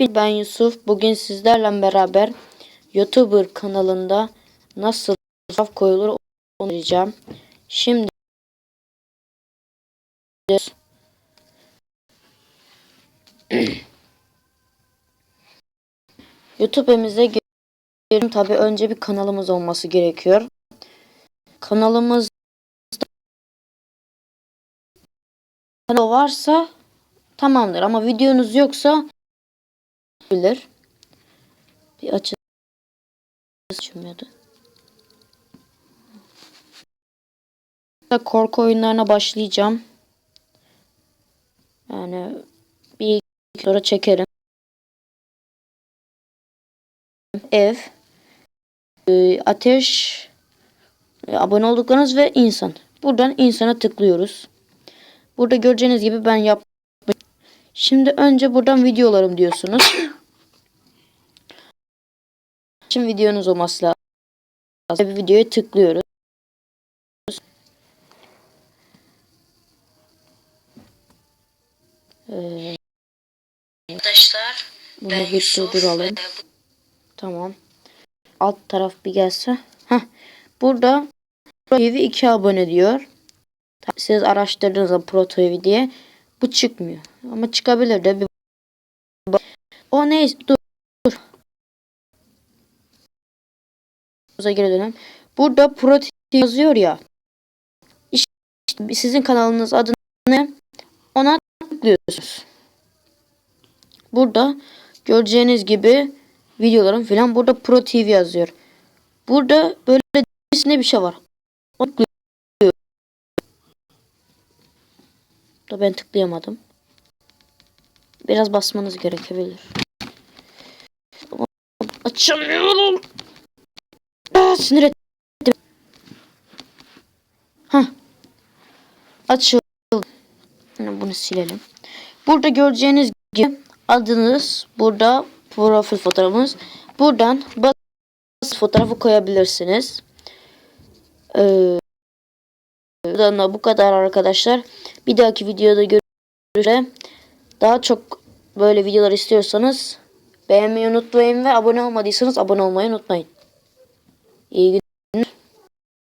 Ben Yusuf. Bugün sizlerle beraber YouTuber kanalında nasıl fotoğraf koyulur onu diyeceğim. Şimdi YouTube'imize girelim. Tabi önce bir kanalımız olması gerekiyor. Kanalımız kanal varsa tamamdır ama videonuz yoksa bilir. Bir açı açılmıyordu. Korku oyunlarına başlayacağım. Yani bir iki sonra çekerim. Ev, e, ateş, e, abone olduklarınız ve insan. Buradan insana tıklıyoruz. Burada göreceğiniz gibi ben yap. Şimdi önce buradan videolarım diyorsunuz. Şimdi videonuz olması lazım. Bir videoya tıklıyoruz. Ee, Arkadaşlar bunu ben bir durduralım. Tamam. Alt taraf bir gelse. Heh. Burada Pro TV 2 abone diyor. Siz araştırdığınızda Pro TV diye bu çıkmıyor. Ama çıkabilir de bir o ne? Dur. Dur. Bize geri dönelim. Burada Pro TV yazıyor ya. İşte sizin kanalınız adı ne? Ona tıklıyorsunuz. Burada göreceğiniz gibi videolarım falan burada Pro TV yazıyor. Burada böyle bir şey var. Onu Da ben tıklayamadım. Biraz basmanız gerekebilir. Açamıyorum. Aa, sinir ettim. Hah. Açıldı. Bunu silelim. Burada göreceğiniz gibi adınız burada profil fotoğrafınız. Buradan bas fotoğrafı koyabilirsiniz. Ee, bu kadar arkadaşlar. Bir dahaki videoda görüşürüz. Daha çok böyle videolar istiyorsanız beğenmeyi unutmayın ve abone olmadıysanız abone olmayı unutmayın. İyi günler.